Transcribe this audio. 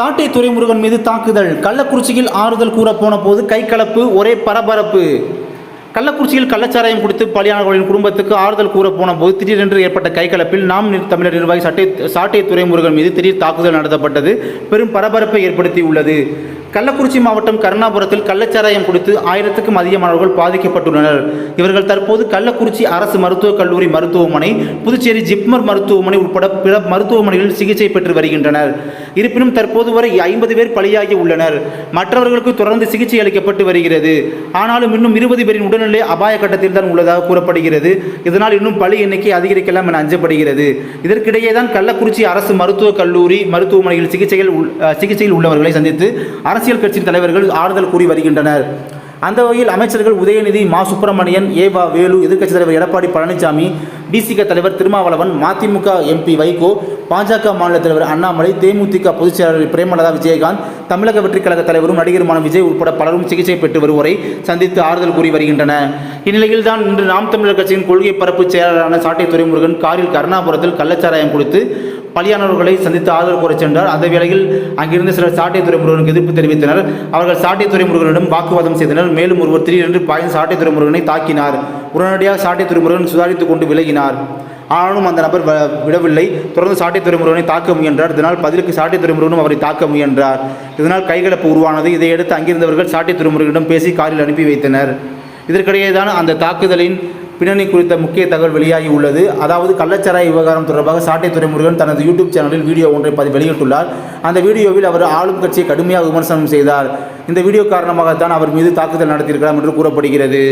சாட்டை துறைமுருகன் மீது தாக்குதல். கள்ளக்குறிச்சியில் ஆறுதல் கூறப்போன போது கைகலப்பு ஒரே பரபரப்பு. கள்ளக்குறிச்சியில் கள்ளச்சாராயம் குடித்து பலியானவர்களின் குடும்பத்துக்கு ஆறுதல் கூறப்போன போது திடீரென்று ஏற்பட்ட கைகலப்பில் நாம் தமிழர் நிர்வாகி சட்டை சாட்டை துறைமுருகன் மீது திடீர் தாக்குதல் நடத்தப்பட்டது. பெரும் பரபரப்பை ஏற்படுத்தியுள்ளது. கள்ளக்குறிச்சி மாவட்டம் கருணாபுரத்தில் கள்ளச்சாராயம் குடித்து ஆயிரத்துக்கும் அதிகமானவர்கள் பாதிக்கப்பட்டுள்ளனர். இவர்கள் தற்போது கள்ளக்குறிச்சி அரசு மருத்துவக் கல்லூரி மருத்துவமனை புதுச்சேரி ஜிப்மர் மருத்துவமனை உட்பட பிற மருத்துவமனைகளில் சிகிச்சை பெற்று வருகின்றனர். இருப்பினும் தற்போது வரை ஐம்பது பேர் பலியாகி உள்ளனர். மற்றவர்களுக்கு தொடர்ந்து சிகிச்சை அளிக்கப்பட்டு வருகிறது. ஆனாலும் இன்னும் இருபது பேரின் உடல்நிலை அபாய கட்டத்தில் தான் உள்ளதாக கூறப்படுகிறது. இதனால் இன்னும் பலி எண்ணிக்கை அதிகரிக்கலாம் என அஞ்சப்படுகிறது. இதற்கிடையே தான் கள்ளக்குறிச்சி அரசு மருத்துவக் கல்லூரி மருத்துவமனையில் சிகிச்சைகள் சிகிச்சையில் உள்ளவர்களை சந்தித்து அரசு அரசியல் கட்சி தலைவர்கள் ஆறுதல் கூறி வருகின்றனர். அந்த வகையில் அமைச்சர்கள் உதயநிதி மா. சுப்பிரமணியன் ஏவா வேலு எதிர்க்கட்சித் தலைவர் எடப்பாடி பழனிசாமி டிசிக தலைவர் திருமாவளவன் மதிமுக எம்பி வைகோ பாஜக மாநில தலைவர் அண்ணாமலை தேமுதிக பொதுச் செயலாளர் பிரேமலதா விஜயகாந்த் தமிழக வெற்றிக் கழக தலைவரும் நடிகருமான விஜய் உட்பட பலரும் சிகிச்சை பெற்று வருவோரை சந்தித்து ஆறுதல் கூறி வருகின்றன இந்நிலையில் தான் இன்று நாம் தமிழர் கட்சியின் கொள்கை பரப்பு செயலாளரான சாட்டை துறைமுருகன் காரில் கருணாபுரத்தில் கள்ளச்சாராயம் கொடுத்து பலியானவர்களை சந்தித்து ஆதரவு கோரச் சென்றார். அந்த வேளையில் அங்கிருந்து சிலர் சாட்டை துறைமுருகனுக்கு எதிர்ப்பு தெரிவித்தனர். அவர்கள் சாட்டை துறைமுருகனிடம் வாக்குவாதம் செய்தனர். மேலும் ஒருவர் திடீரென்று பாய்ந்து சாட்டை துறைமுருகனை தாக்கினார். உடனடியாக சாட்டை துறைமுருகன் சுதாரித்துக் கொண்டு விலகினார். ஆனாலும் அந்த நபர் வ- விடவில்லை. தொடர்ந்து சாட்டை துறைமுருகனை தாக்க முயன்றார். இதனால் பதிலுக்கு சாட்டை துறைமுருகனும் அவரை தாக்க முயன்றார். இதனால் கைகலப்பு உருவானது. இதையடுத்து அங்கிருந்தவர்கள் சாட்டை துறைமுருகனிடம் பேசி காரில் அனுப்பி வைத்தனர். இதற்கிடையே தான் அந்த தாக்குதலின் பின்னணி குறித்த முக்கிய தகவல் வெளியாகி உள்ளது. அதாவது கள்ளச்சாராய விவகாரம் தொடர்பாக சாட்டை துறைமுருகன் தனது யூடியூப் சேனலில் வீடியோ ஒன்றை பதிவு வெளியிட்டுள்ளார். அந்த வீடியோவில் அவர் ஆளும் கட்சியை கடுமையாக விமர்சனம் செய்தார். இந்த வீடியோ காரணமாகத்தான் அவர் மீது தாக்குதல் நடத்தியிருக்கலாம் என்று கூறப்படுகிறது.